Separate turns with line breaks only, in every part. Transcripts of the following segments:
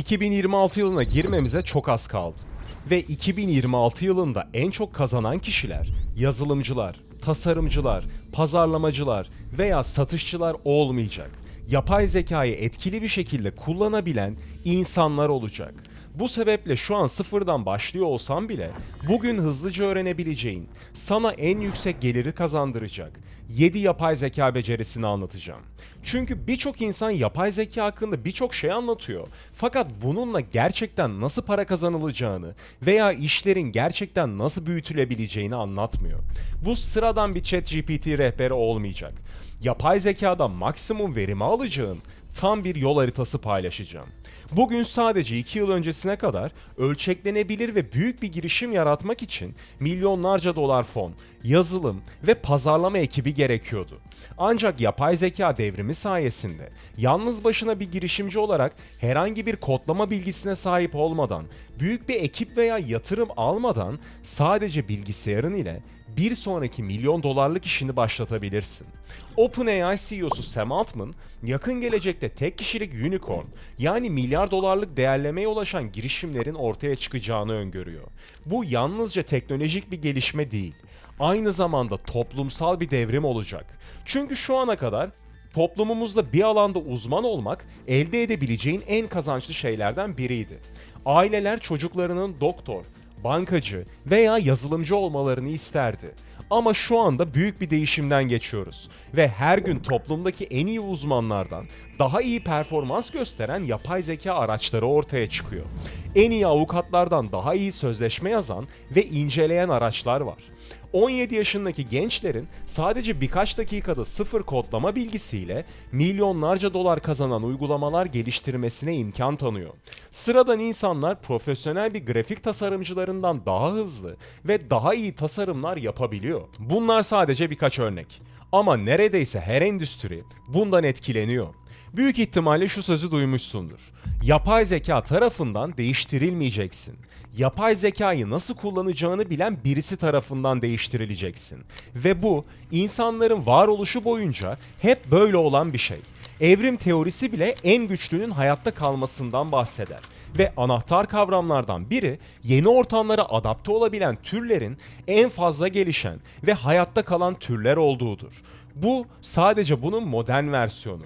2026 yılına girmemize çok az kaldı. Ve 2026 yılında en çok kazanan kişiler yazılımcılar, tasarımcılar, pazarlamacılar veya satışçılar olmayacak. Yapay zekayı etkili bir şekilde kullanabilen insanlar olacak. Bu sebeple şu an sıfırdan başlıyor olsam bile bugün hızlıca öğrenebileceğin, sana en yüksek geliri kazandıracak 7 yapay zeka becerisini anlatacağım. Çünkü birçok insan yapay zeka hakkında birçok şey anlatıyor. Fakat bununla gerçekten nasıl para kazanılacağını veya işlerin gerçekten nasıl büyütülebileceğini anlatmıyor. Bu sıradan bir chat GPT rehberi olmayacak. Yapay zekadan maksimum verimi alacağın tam bir yol haritası paylaşacağım. Bugün sadece 2 yıl öncesine kadar ölçeklenebilir ve büyük bir girişim yaratmak için milyonlarca dolar fon, yazılım ve pazarlama ekibi gerekiyordu. Ancak yapay zeka devrimi sayesinde yalnız başına bir girişimci olarak herhangi bir kodlama bilgisine sahip olmadan, büyük bir ekip veya yatırım almadan sadece bilgisayarın ile bir sonraki milyon dolarlık işini başlatabilirsin. OpenAI CEO'su Sam Altman yakın gelecekte tek kişilik unicorn yani milyar dolarlık değerlemeye ulaşan girişimlerin ortaya çıkacağını öngörüyor. Bu yalnızca teknolojik bir gelişme değil, aynı zamanda toplumsal bir devrim olacak. Çünkü şu ana kadar toplumumuzda bir alanda uzman olmak elde edebileceğin en kazançlı şeylerden biriydi. Aileler çocuklarının doktor, bankacı veya yazılımcı olmalarını isterdi. Ama şu anda büyük bir değişimden geçiyoruz ve her gün toplumdaki en iyi uzmanlardan daha iyi performans gösteren yapay zeka araçları ortaya çıkıyor. En iyi avukatlardan daha iyi sözleşme yazan ve inceleyen araçlar var. 17 yaşındaki gençlerin sadece birkaç dakikada sıfır kodlama bilgisiyle milyonlarca dolar kazanan uygulamalar geliştirmesine imkan tanıyor. Sıradan insanlar profesyonel bir grafik tasarımcılarından daha hızlı ve daha iyi tasarımlar yapabiliyor. Bunlar sadece birkaç örnek. Ama neredeyse her endüstri bundan etkileniyor. Büyük ihtimalle şu sözü duymuşsundur. Yapay zeka tarafından değiştirilmeyeceksin. Yapay zekayı nasıl kullanacağını bilen birisi tarafından değiştirileceksin. Ve bu insanların varoluşu boyunca hep böyle olan bir şey. Evrim teorisi bile en güçlünün hayatta kalmasından bahseder ve anahtar kavramlardan biri yeni ortamlara adapte olabilen türlerin en fazla gelişen ve hayatta kalan türler olduğudur. Bu sadece bunun modern versiyonu.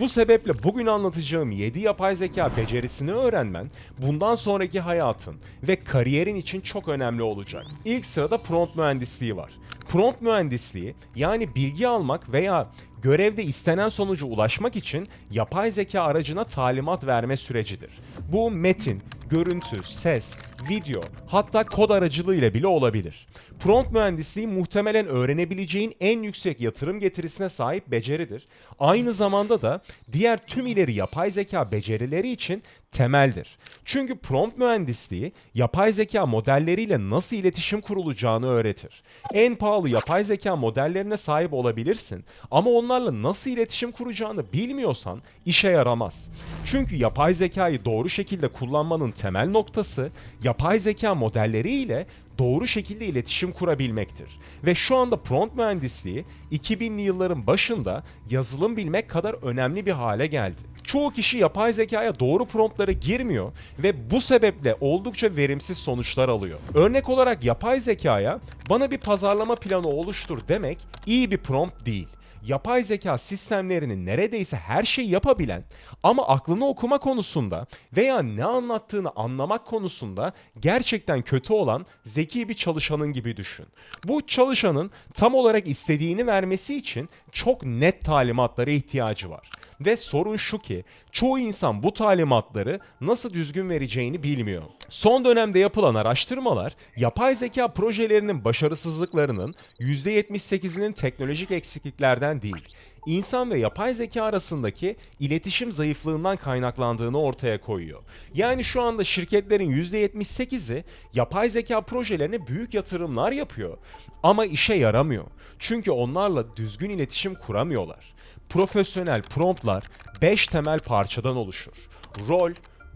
Bu sebeple bugün anlatacağım 7 yapay zeka becerisini öğrenmen bundan sonraki hayatın ve kariyerin için çok önemli olacak. İlk sırada prompt mühendisliği var. Prompt mühendisliği yani bilgi almak veya görevde istenen sonuca ulaşmak için yapay zeka aracına talimat verme sürecidir. Bu metin, görüntü, ses, video hatta kod aracılığıyla bile olabilir. Prompt mühendisliği muhtemelen öğrenebileceğin en yüksek yatırım getirisine sahip beceridir. Aynı zamanda da diğer tüm ileri yapay zeka becerileri için temeldir. Çünkü prompt mühendisliği yapay zeka modelleriyle nasıl iletişim kurulacağını öğretir. En pahalı yapay zeka modellerine sahip olabilirsin ama onlarla nasıl iletişim kuracağını bilmiyorsan işe yaramaz. Çünkü yapay zekayı doğru şekilde kullanmanın temel noktası yapay zeka modelleri ile doğru şekilde iletişim kurabilmektir. Ve şu anda prompt mühendisliği 2000'li yılların başında yazılım bilmek kadar önemli bir hale geldi. Çoğu kişi yapay zekaya doğru promptlara girmiyor ve bu sebeple oldukça verimsiz sonuçlar alıyor. Örnek olarak yapay zekaya bana bir pazarlama planı oluştur demek iyi bir prompt değil yapay zeka sistemlerinin neredeyse her şeyi yapabilen ama aklını okuma konusunda veya ne anlattığını anlamak konusunda gerçekten kötü olan zeki bir çalışanın gibi düşün. Bu çalışanın tam olarak istediğini vermesi için çok net talimatlara ihtiyacı var. Ve sorun şu ki çoğu insan bu talimatları nasıl düzgün vereceğini bilmiyor. Son dönemde yapılan araştırmalar yapay zeka projelerinin başarısızlıklarının %78'inin teknolojik eksikliklerden değil, insan ve yapay zeka arasındaki iletişim zayıflığından kaynaklandığını ortaya koyuyor. Yani şu anda şirketlerin %78'i yapay zeka projelerine büyük yatırımlar yapıyor ama işe yaramıyor. Çünkü onlarla düzgün iletişim kuramıyorlar. Profesyonel promptlar 5 temel parçadan oluşur. Rol,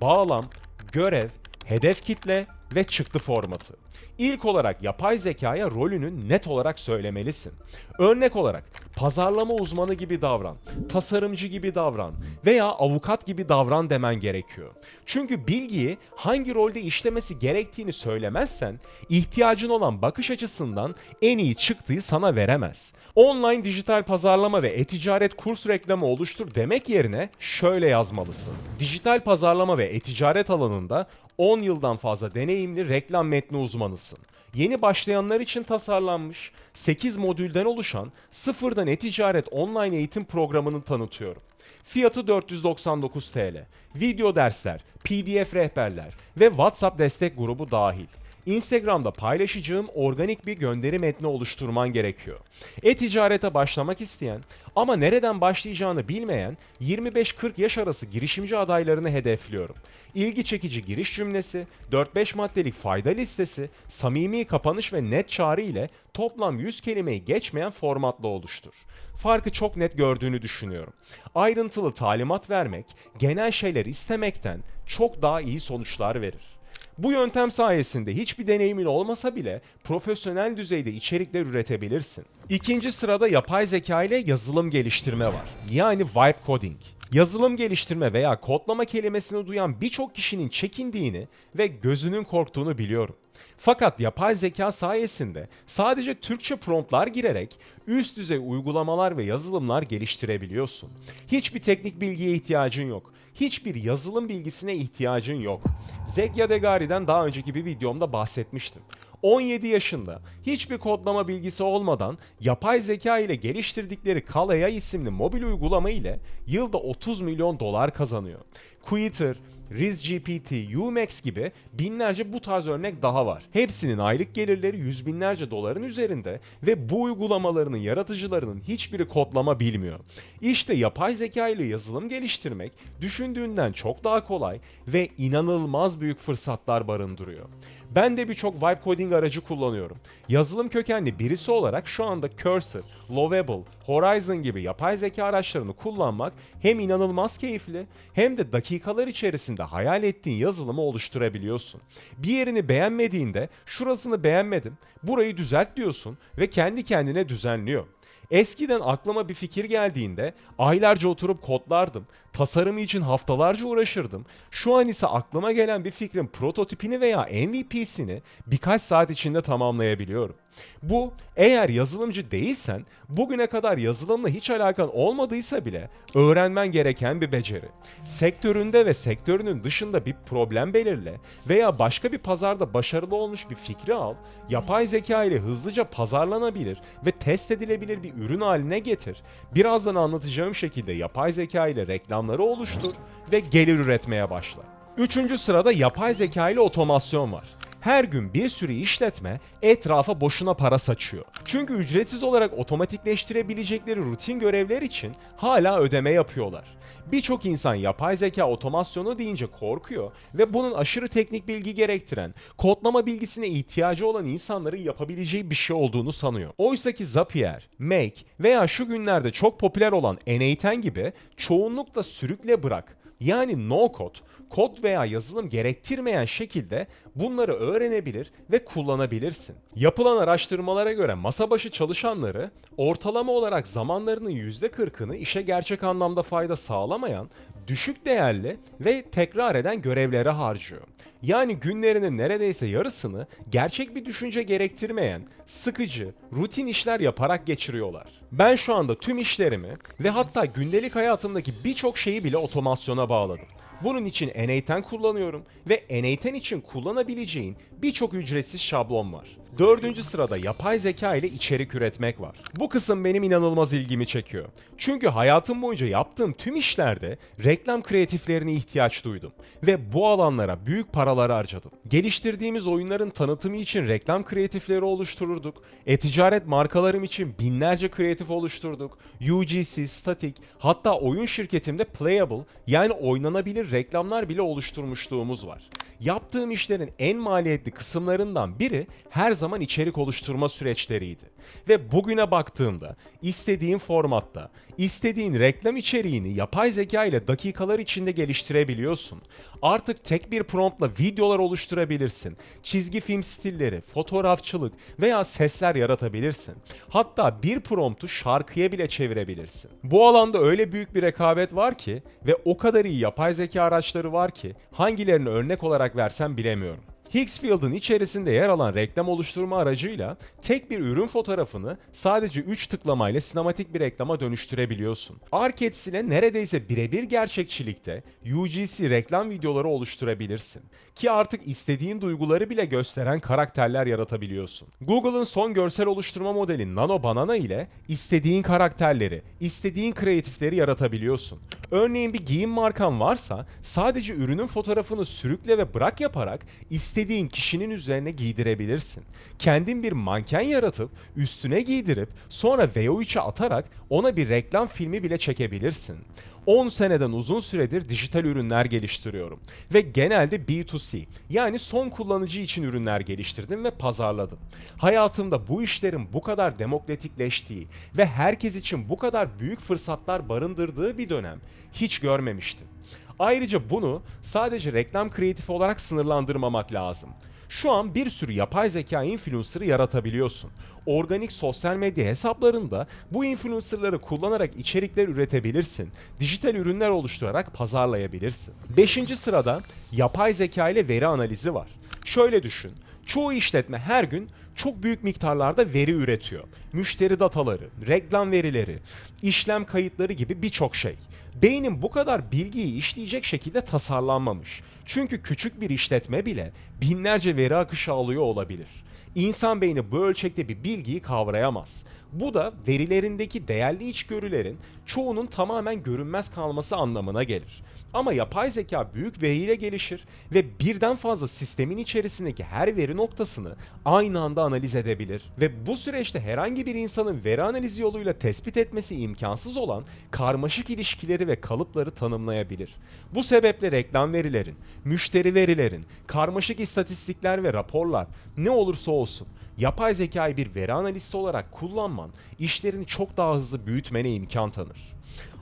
bağlam, görev, hedef kitle ve çıktı formatı. İlk olarak yapay zekaya rolünü net olarak söylemelisin. Örnek olarak pazarlama uzmanı gibi davran, tasarımcı gibi davran veya avukat gibi davran demen gerekiyor. Çünkü bilgiyi hangi rolde işlemesi gerektiğini söylemezsen ihtiyacın olan bakış açısından en iyi çıktığı sana veremez. Online dijital pazarlama ve e-ticaret kurs reklamı oluştur demek yerine şöyle yazmalısın. Dijital pazarlama ve e-ticaret alanında 10 yıldan fazla deneyimli reklam metni uzmanısın. Yeni başlayanlar için tasarlanmış 8 modülden oluşan sıfırdan e-ticaret online eğitim programını tanıtıyorum. Fiyatı 499 TL. Video dersler, PDF rehberler ve WhatsApp destek grubu dahil. Instagram'da paylaşacağım organik bir gönderi metni oluşturman gerekiyor. E-ticarete başlamak isteyen ama nereden başlayacağını bilmeyen 25-40 yaş arası girişimci adaylarını hedefliyorum. İlgi çekici giriş cümlesi, 4-5 maddelik fayda listesi, samimi kapanış ve net çağrı ile toplam 100 kelimeyi geçmeyen formatla oluştur. Farkı çok net gördüğünü düşünüyorum. Ayrıntılı talimat vermek, genel şeyler istemekten çok daha iyi sonuçlar verir. Bu yöntem sayesinde hiçbir deneyimin olmasa bile profesyonel düzeyde içerikler üretebilirsin. İkinci sırada yapay zeka ile yazılım geliştirme var. Yani vibe coding. Yazılım geliştirme veya kodlama kelimesini duyan birçok kişinin çekindiğini ve gözünün korktuğunu biliyorum. Fakat yapay zeka sayesinde sadece Türkçe promptlar girerek üst düzey uygulamalar ve yazılımlar geliştirebiliyorsun. Hiçbir teknik bilgiye ihtiyacın yok. Hiçbir yazılım bilgisine ihtiyacın yok. Zekya Degari'den daha önceki bir videomda bahsetmiştim. 17 yaşında hiçbir kodlama bilgisi olmadan yapay zeka ile geliştirdikleri Kalaya isimli mobil uygulama ile yılda 30 milyon dolar kazanıyor. Twitter, RizGPT, Umax gibi binlerce bu tarz örnek daha var. Hepsinin aylık gelirleri yüz binlerce doların üzerinde ve bu uygulamalarının yaratıcılarının hiçbiri kodlama bilmiyor. İşte yapay zeka ile yazılım geliştirmek düşündüğünden çok daha kolay ve inanılmaz büyük fırsatlar barındırıyor. Ben de birçok vibe coding aracı kullanıyorum. Yazılım kökenli birisi olarak şu anda Cursor, Lovable, Horizon gibi yapay zeka araçlarını kullanmak hem inanılmaz keyifli hem de dakikalar içerisinde hayal ettiğin yazılımı oluşturabiliyorsun. Bir yerini beğenmediğinde şurasını beğenmedim, burayı düzelt diyorsun ve kendi kendine düzenliyor. Eskiden aklıma bir fikir geldiğinde aylarca oturup kodlardım. Tasarımı için haftalarca uğraşırdım. Şu an ise aklıma gelen bir fikrin prototipini veya MVP'sini birkaç saat içinde tamamlayabiliyorum. Bu eğer yazılımcı değilsen bugüne kadar yazılımla hiç alakan olmadıysa bile öğrenmen gereken bir beceri. Sektöründe ve sektörünün dışında bir problem belirle veya başka bir pazarda başarılı olmuş bir fikri al, yapay zeka ile hızlıca pazarlanabilir ve test edilebilir bir ürün haline getir. Birazdan anlatacağım şekilde yapay zeka ile reklamları oluştur ve gelir üretmeye başla. Üçüncü sırada yapay zeka ile otomasyon var her gün bir sürü işletme etrafa boşuna para saçıyor. Çünkü ücretsiz olarak otomatikleştirebilecekleri rutin görevler için hala ödeme yapıyorlar. Birçok insan yapay zeka otomasyonu deyince korkuyor ve bunun aşırı teknik bilgi gerektiren, kodlama bilgisine ihtiyacı olan insanların yapabileceği bir şey olduğunu sanıyor. Oysa ki Zapier, Make veya şu günlerde çok popüler olan N8 gibi çoğunlukla sürükle bırak yani no code, kod veya yazılım gerektirmeyen şekilde bunları öğrenebilir ve kullanabilirsin. Yapılan araştırmalara göre masa başı çalışanları ortalama olarak zamanlarının %40'ını işe gerçek anlamda fayda sağlamayan, düşük değerli ve tekrar eden görevlere harcıyor. Yani günlerinin neredeyse yarısını gerçek bir düşünce gerektirmeyen, sıkıcı, rutin işler yaparak geçiriyorlar. Ben şu anda tüm işlerimi ve hatta gündelik hayatımdaki birçok şeyi bile otomasyona bağladım. Bunun için N8 kullanıyorum ve N8 için kullanabileceğin birçok ücretsiz şablon var. Dördüncü sırada yapay zeka ile içerik üretmek var. Bu kısım benim inanılmaz ilgimi çekiyor. Çünkü hayatım boyunca yaptığım tüm işlerde reklam kreatiflerine ihtiyaç duydum. Ve bu alanlara büyük paralar harcadım. Geliştirdiğimiz oyunların tanıtımı için reklam kreatifleri oluştururduk. E-ticaret markalarım için binlerce kreatif oluşturduk. UGC, Static, hatta oyun şirketimde Playable yani oynanabilir reklamlar bile oluşturmuşluğumuz var. Yaptığım işlerin en maliyetli kısımlarından biri her zaman içerik oluşturma süreçleriydi. Ve bugüne baktığımda istediğin formatta, istediğin reklam içeriğini yapay zeka ile dakikalar içinde geliştirebiliyorsun. Artık tek bir promptla videolar oluşturabilirsin. Çizgi film stilleri, fotoğrafçılık veya sesler yaratabilirsin. Hatta bir promptu şarkıya bile çevirebilirsin. Bu alanda öyle büyük bir rekabet var ki ve o kadar iyi yapay zeka araçları var ki hangilerini örnek olarak versem bilemiyorum. Higgsfield'ın içerisinde yer alan reklam oluşturma aracıyla tek bir ürün fotoğrafını sadece 3 tıklamayla sinematik bir reklama dönüştürebiliyorsun. Arcades ile neredeyse birebir gerçekçilikte UGC reklam videoları oluşturabilirsin. Ki artık istediğin duyguları bile gösteren karakterler yaratabiliyorsun. Google'ın son görsel oluşturma modeli Nano Banana ile istediğin karakterleri, istediğin kreatifleri yaratabiliyorsun. Örneğin bir giyim markan varsa sadece ürünün fotoğrafını sürükle ve bırak yaparak istediğin kişinin üzerine giydirebilirsin. Kendin bir manken yaratıp üstüne giydirip sonra VO3'e atarak ona bir reklam filmi bile çekebilirsin. 10 seneden uzun süredir dijital ürünler geliştiriyorum ve genelde B2C yani son kullanıcı için ürünler geliştirdim ve pazarladım. Hayatımda bu işlerin bu kadar demokratikleştiği ve herkes için bu kadar büyük fırsatlar barındırdığı bir dönem hiç görmemiştim. Ayrıca bunu sadece reklam kreatifi olarak sınırlandırmamak lazım. Şu an bir sürü yapay zeka influencer'ı yaratabiliyorsun. Organik sosyal medya hesaplarında bu influencer'ları kullanarak içerikler üretebilirsin. Dijital ürünler oluşturarak pazarlayabilirsin. Beşinci sırada yapay zeka ile veri analizi var. Şöyle düşün. Çoğu işletme her gün çok büyük miktarlarda veri üretiyor. Müşteri dataları, reklam verileri, işlem kayıtları gibi birçok şey. Beynin bu kadar bilgiyi işleyecek şekilde tasarlanmamış. Çünkü küçük bir işletme bile binlerce veri akışı alıyor olabilir. İnsan beyni bu ölçekte bir bilgiyi kavrayamaz. Bu da verilerindeki değerli içgörülerin çoğunun tamamen görünmez kalması anlamına gelir. Ama yapay zeka büyük veriyle gelişir ve birden fazla sistemin içerisindeki her veri noktasını aynı anda analiz edebilir. Ve bu süreçte herhangi bir insanın veri analizi yoluyla tespit etmesi imkansız olan karmaşık ilişkileri ve kalıpları tanımlayabilir. Bu sebeple reklam verilerin, müşteri verilerin, karmaşık istatistikler ve raporlar ne olursa olsun yapay zekayı bir veri analisti olarak kullanman işlerini çok daha hızlı büyütmene imkan tanır.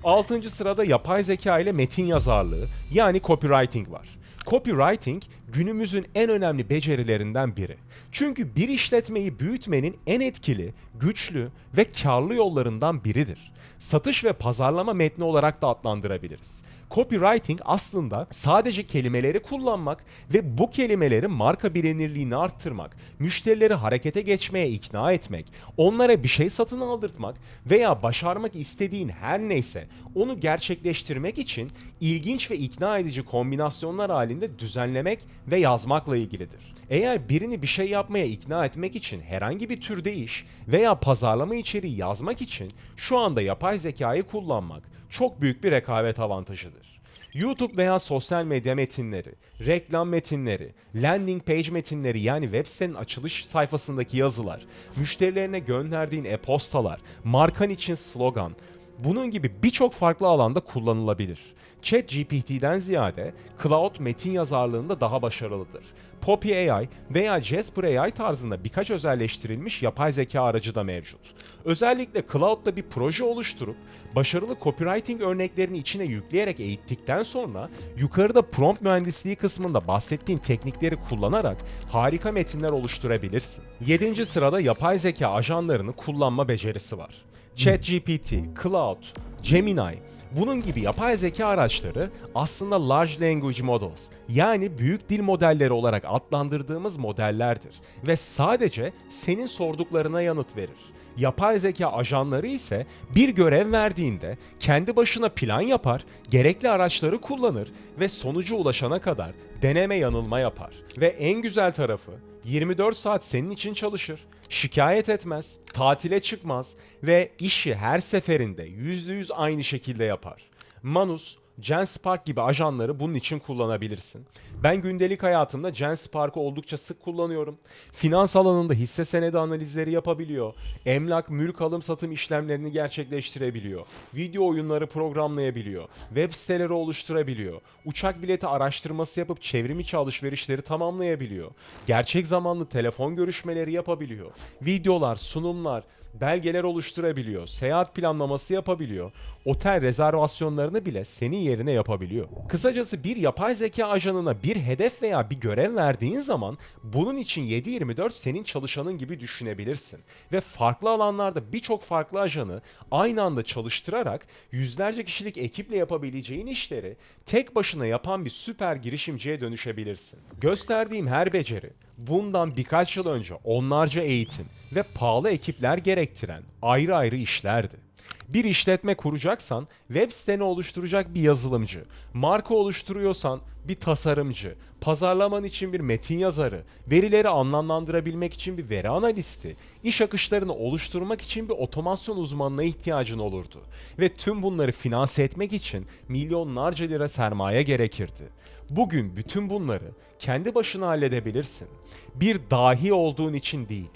Altıncı sırada yapay zeka ile metin yazarlığı yani copywriting var. Copywriting günümüzün en önemli becerilerinden biri. Çünkü bir işletmeyi büyütmenin en etkili, güçlü ve karlı yollarından biridir. Satış ve pazarlama metni olarak da adlandırabiliriz. Copywriting aslında sadece kelimeleri kullanmak ve bu kelimelerin marka bilinirliğini arttırmak, müşterileri harekete geçmeye ikna etmek, onlara bir şey satın aldırtmak veya başarmak istediğin her neyse onu gerçekleştirmek için ilginç ve ikna edici kombinasyonlar halinde düzenlemek ve yazmakla ilgilidir. Eğer birini bir şey yapmaya ikna etmek için herhangi bir türde iş veya pazarlama içeriği yazmak için şu anda yapay zekayı kullanmak çok büyük bir rekabet avantajıdır. YouTube veya sosyal medya metinleri, reklam metinleri, landing page metinleri yani web sitenin açılış sayfasındaki yazılar, müşterilerine gönderdiğin e-postalar, markan için slogan, bunun gibi birçok farklı alanda kullanılabilir. ChatGPT'den ziyade Cloud metin yazarlığında daha başarılıdır. Poppy AI veya Jasper AI tarzında birkaç özelleştirilmiş yapay zeka aracı da mevcut. Özellikle Cloud'da bir proje oluşturup başarılı copywriting örneklerini içine yükleyerek eğittikten sonra yukarıda prompt mühendisliği kısmında bahsettiğim teknikleri kullanarak harika metinler oluşturabilirsin. 7. sırada yapay zeka ajanlarını kullanma becerisi var. ChatGPT, Cloud, Gemini bunun gibi yapay zeka araçları aslında large language models yani büyük dil modelleri olarak adlandırdığımız modellerdir ve sadece senin sorduklarına yanıt verir. Yapay zeka ajanları ise bir görev verdiğinde kendi başına plan yapar, gerekli araçları kullanır ve sonuca ulaşana kadar deneme yanılma yapar. Ve en güzel tarafı 24 saat senin için çalışır, şikayet etmez, tatile çıkmaz ve işi her seferinde %100 aynı şekilde yapar. Manus, Genspark gibi ajanları bunun için kullanabilirsin. Ben gündelik hayatımda Genspark'ı oldukça sık kullanıyorum. Finans alanında hisse senedi analizleri yapabiliyor. Emlak, mülk alım satım işlemlerini gerçekleştirebiliyor. Video oyunları programlayabiliyor. Web siteleri oluşturabiliyor. Uçak bileti araştırması yapıp çevrim içi alışverişleri tamamlayabiliyor. Gerçek zamanlı telefon görüşmeleri yapabiliyor. Videolar, sunumlar, belgeler oluşturabiliyor, seyahat planlaması yapabiliyor, otel rezervasyonlarını bile senin yerine yapabiliyor. Kısacası bir yapay zeka ajanına bir hedef veya bir görev verdiğin zaman bunun için 7/24 senin çalışanın gibi düşünebilirsin ve farklı alanlarda birçok farklı ajanı aynı anda çalıştırarak yüzlerce kişilik ekiple yapabileceğin işleri tek başına yapan bir süper girişimciye dönüşebilirsin. Gösterdiğim her beceri bundan birkaç yıl önce onlarca eğitim ve pahalı ekipler gerektiren ayrı ayrı işlerdi. Bir işletme kuracaksan web siteni oluşturacak bir yazılımcı, marka oluşturuyorsan bir tasarımcı, pazarlaman için bir metin yazarı, verileri anlamlandırabilmek için bir veri analisti, iş akışlarını oluşturmak için bir otomasyon uzmanına ihtiyacın olurdu. Ve tüm bunları finanse etmek için milyonlarca lira sermaye gerekirdi. Bugün bütün bunları kendi başına halledebilirsin. Bir dahi olduğun için değil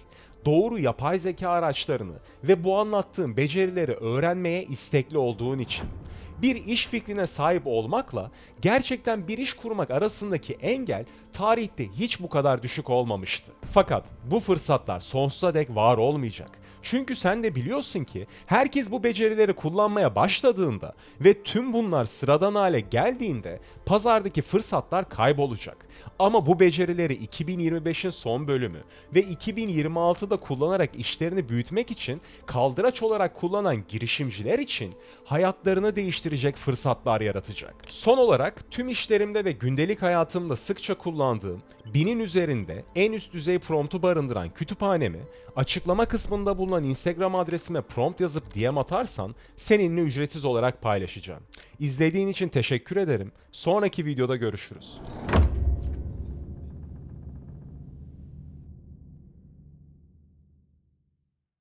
doğru yapay zeka araçlarını ve bu anlattığım becerileri öğrenmeye istekli olduğun için. Bir iş fikrine sahip olmakla gerçekten bir iş kurmak arasındaki engel tarihte hiç bu kadar düşük olmamıştı. Fakat bu fırsatlar sonsuza dek var olmayacak. Çünkü sen de biliyorsun ki herkes bu becerileri kullanmaya başladığında ve tüm bunlar sıradan hale geldiğinde pazardaki fırsatlar kaybolacak. Ama bu becerileri 2025'in son bölümü ve 2026'da kullanarak işlerini büyütmek için kaldıraç olarak kullanan girişimciler için hayatlarını değiştirecek fırsatlar yaratacak. Son olarak tüm işlerimde ve gündelik hayatımda sıkça kullandığım binin üzerinde en üst düzey promptu barındıran kütüphanemi açıklama kısmında bulunan Instagram adresime prompt yazıp DM atarsan seninle ücretsiz olarak paylaşacağım. İzlediğin için teşekkür ederim. Sonraki videoda görüşürüz.